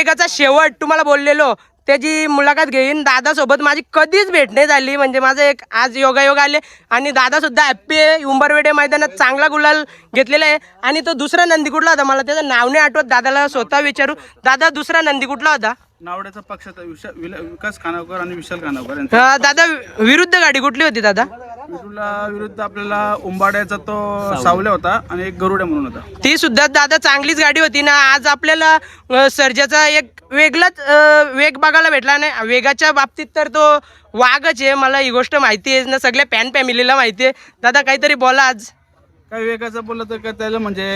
वेगाचा शेवट तुम्हाला बोललेलो त्याची मुलाखत घेईन दादासोबत माझी कधीच भेट नाही झाली. म्हणजे माझं एक आज योगायोग आले आणि दादा सुद्धा हॅप्पी आहे. उंबरवेडे मैदानात चांगला गुलाल घेतलेला आहे. आणि तो दुसरा नंदी कुठला होता? मला त्याचं नाव नाही आठवत. दादाला स्वतः विचारू. दादा दुसरा नंदी कुठला होता? नावड्याचा पक्ष विकास खानावकर आणि विशाल खानावकर दादा विरुद्ध गाडी कुठली होती दादा? विरुला विरुद्ध आपल्याला उंबाड्याचा तो सावल्या होता आणि एक गरुड्या म्हणून होता. ती सुद्धा दादा चांगलीच गाडी होती ना. आज आपल्याला अ, सर्जाचा एक वेगळाच अ, वेग बघायला भेटला नाही. वेगाच्या बाबतीत तर तो वाघच आहे. मला ही गोष्ट माहिती आहे ना. सगळ्या पॅन फॅमिलीला माहिती आहे. दादा काहीतरी बोला आज. काय विवेकाचं बोललं तर का त्याला म्हणजे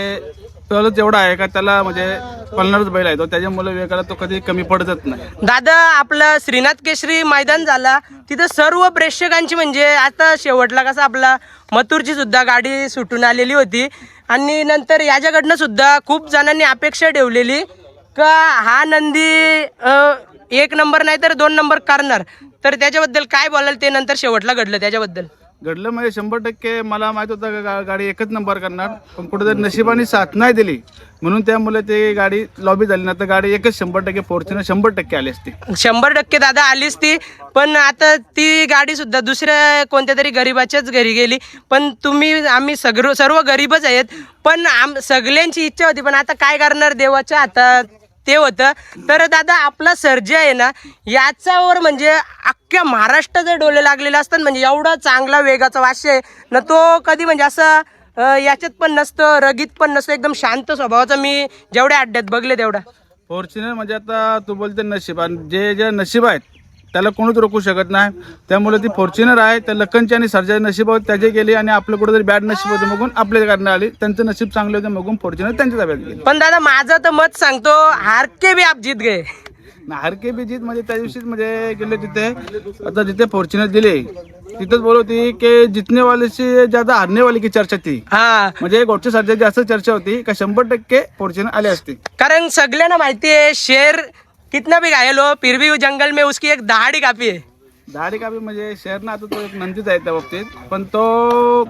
त्याला जेवढा आहे का त्याला म्हणजे पळणारच बैल आहे तो. त्याच्यामुळे विवेकाला तो कधी कमी पडतच नाही. दादा आपलं श्रीनाथ केशरी मैदान झाला. तिथं सर्व प्रेक्षकांची म्हणजे आता शेवटला कसं आपला मथुरची सुद्धा गाडी सुटून आलेली होती. आणि नंतर याच्याकडनं सुद्धा खूप जणांनी अपेक्षा ठेवलेली का हा नंदी एक नंबर नाही तर दोन नंबर करणार. तर त्याच्याबद्दल काय बोलाल ते नंतर शेवटला घडलं त्याच्याबद्दल? घडलं म्हणजे शंभर टक्के मला माहीत होतं गा- गाडी एकच नंबर करणार. पण कुठेतरी नशिबाने साथ नाही दिली. म्हणून त्यामुळे ते गाडी लॉबी झाली. ना तर गाडी एकच शंभर टक्के फॉर्च्युनर शंभर टक्के आली असती. शंभर टक्के दादा आलीच ती पण आता ती गाडी सुद्धा दुसऱ्या कोणत्या तरी गरीबाच्याच घरी गेली. पण तुम्ही आम्ही सगळं सर्व गरीबच आहेत. पण आम सगळ्यांची इच्छा होती पण आता काय करणार देवाच्या हातात? ते होतं. तर दादा आपला सर्जा आहे ना याच्यावर म्हणजे अख्ख्या महाराष्ट्राचे डोले लागलेले असतात म्हणजे एवढा चांगला वेगाचा वाश्य आहे ना तो कधी म्हणजे असं याच्यात पण नसतं रगीत पण नसतं एकदम शांत स्वभावाचा. मी जेवढ्या अड्ड्यात बघले तेवढा. फॉर्च्युनर म्हणजे आता तू बोलते नशीब. आणि जे जे नशीब आहेत त्याला कोणीच रोखू शकत नाही. त्यामुळे ती फॉर्च्युनर आहे. त्या लखनची आणि सरच्या नशीब होत त्याचे गेली आणि आपलं कुठेतरी बॅड नशीब होतं बघून आपल्या कारणे आली. त्यांचं नशीब चांगलं होतं बघून फॉर्च्युनर त्यांच्या ताब्यात गेली. पण दादा माझं तर मत सांगतो हार के भी आप जीत गए. हर के बी जीत म्हणजे त्या दिवशीच म्हणजे गेले तिथे. आता जिथे फॉर्च्युनर दिले तिथंच बोलत होती की जितने वाले से ज्यादा हारने वाली की चर्चा हा. म्हणजे गोडच्या सरच्या जास्त चर्चा होती का शंभर टक्के फॉर्च्युनर आले असते कारण सगळ्यांना माहिती आहे शेर कितना भी घायल हो फिर भी जंगल में उसकी एक दहाड़ी काफी है। दहाडी कापी म्हणजे शहरनं आता तो एक नंदीच आहे त्या बाबतीत पण तो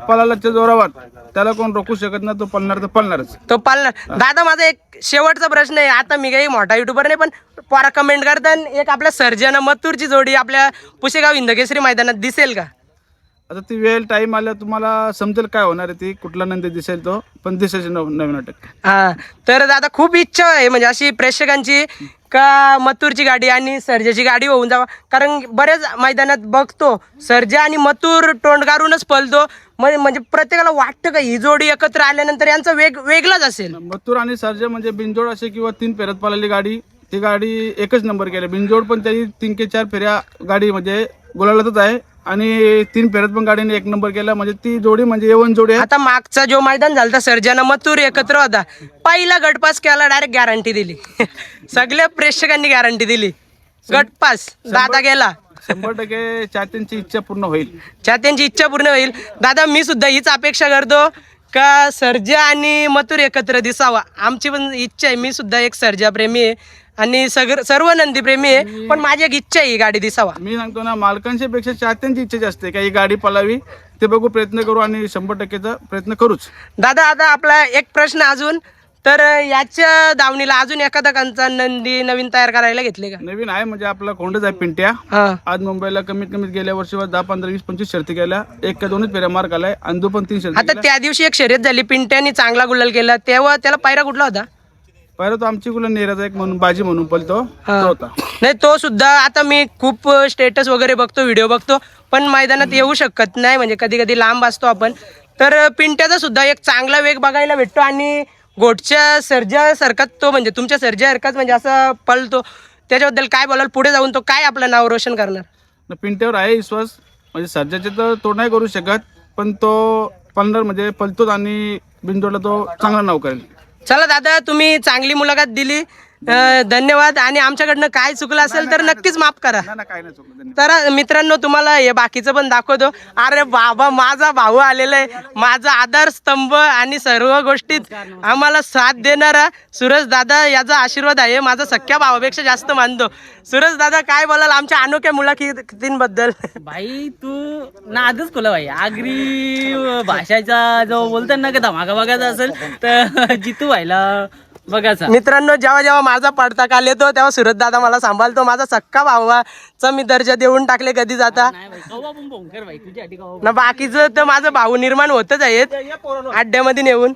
पळालाच्या जोरावर त्याला कोण रोखू शकत नाही तो पळणार तर पळणारच तो पालणार. दादा माझा एक शेवटचा प्रश्न आहे. आता मी काही मोठा युट्यूबर नाही पण पोरा कमेंट करतात एक आपल्या सर्जन मथुरची जोडी आपल्या पुशेगाव हिंदकेसरी मैदानात दिसेल का? आता ती वेळ टाइम आला तुम्हाला समजेल काय होणार आहे ती कुठला नंदी दिसेल तो पण दिसेल नव- नवीन टक्के हा तर दादा खूप इच्छा आहे म्हणजे अशी प्रेक्षकांची का मथुरची गाडी आणि सर्जेची गाडी होऊन जावा? कारण बऱ्याच मैदानात बघतो सर्जा आणि मथुर तोंडगारूनच पळतो. म्हणजे म्हणजे प्रत्येकाला वाटतं का ही जोडी एकत्र आल्यानंतर यांचा वेग वेगळाच असेल? मथुर आणि सर्जा म्हणजे बिनजोड असे किंवा तीन फेऱ्यात पळाली गाडी ती गाडी एकच नंबर केली. बिनजोड पण त्याची तीन के चार फेऱ्या गाडी म्हणजे गुलालातच आहे. आणि तीन फेऱ्यात पण गाडीने एक नंबर केला. म्हणजे ती जोडी म्हणजे एवन जोडी आहे. आता मागचा जो मैदान झाला सर्जाना मथुर एकत्र होता. पहिला गटपास केला डायरेक्ट गॅरंटी दिली. सगळ्या प्रेक्षकांनी गॅरंटी दिली. गटपास दादा गेला. शंभर टक्के चाहत्यांची इच्छा पूर्ण होईल. त्यांची इच्छा पूर्ण होईल. दादा मी सुद्धा हीच अपेक्षा करतो का सर्जा आणि मथुर एकत्र दिसावा? आमची पण इच्छा आहे. मी सुद्धा एक सर्जा प्रेमी आहे. आणि सगळं सर्व नंदी प्रेमी आहे पण माझी एक इच्छा आहे ही गाडी दिसावा. मी सांगतो ना मालकांच्या पेक्षा चाहत्यांची इच्छा जास्त आहे का ही गाडी पळावी ते बघू प्रयत्न करू आणि शंभर टक्केचा प्रयत्न करूच. दादा आता आपला एक प्रश्न अजून. तर याच्या दावणीला अजून एखादा कंचा नंदी नवीन तयार करायला घेतले का? नवीन आहे म्हणजे आपला कोंडच आहे पिंट्या. हा. आज मुंबईला कमीत कमीत गेल्या वर्षी दहा पंधरा वीस पंचवीस शर्ती गेल्या एक का दोनच फेऱ्या मार्क आलाय अंदू पण तीन शर्ती आता त्या दिवशी एक शर्यत झाली पिंट्यानी चांगला गुलाल केला. तेव्हा त्याला पायरा कुठला होता? पहिला तो आमची गुला नेराचा एक म्हणून बाजी म्हणून पलतो हा. तो होता. नाही तो सुद्धा आता मी खूप स्टेटस वगैरे बघतो व्हिडिओ बघतो पण मैदानात येऊ शकत नाही म्हणजे कधी कधी लांब असतो आपण. तर पिंट्याचा सुद्धा एक चांगला वेग बघायला भेटतो आणि गोटच्या सर्जा सारखाच तो म्हणजे तुमच्या सर्जा सारखाच म्हणजे असं पळतो. त्याच्याबद्दल काय बोलाल? पुढे जाऊन तो काय आपलं नाव रोशन करणार? न पिंट्यावर आहे विश्वास. म्हणजे सध्याचे तर तो नाही करू शकत पण तो पलणार म्हणजे पलतोच आणि बिनजोडला तो चांगला नाव करेल. चला दादा तुम्ही चांगली मुलाखत दिली. अं, धन्यवाद. आणि आमच्याकडनं काय चुकलं असेल तर नक्कीच माफ करा. ना ना काय नाही चुकलं. त्यांनी. तर मित्रांनो तुम्हाला हे बाकीचं पण दाखवतो. अरे बाबा माझा भाऊ आलेला आहे. माझा आधारस्तंभ आणि सर्व गोष्टीत आम्हाला साथ देणारा सुरज दादा याचा आशीर्वाद आहे. माझा सख्या भावापेक्षा जास्त मानतो. सुरज दादा काय बोलाल आमच्या अनोख्या मुलाखतींबद्दल? भाई तू नादच खुला भाई आगरी भाषाचा जो बोलतात ना का धमाका बघायचा असेल तर जितू व्हायला बघाचा मित्रांनो जेव्हा जेव्हा माझा पडता काल येतो तेव्हा सुरत दादा मला सांभाळतो. माझा सक्का भावाचा मी दर्जा देऊन टाकले कधी जाता. ना बाकीचं तर माझं भाऊ निर्माण होतच आहेत. अड्ड्यामध्ये नेऊन.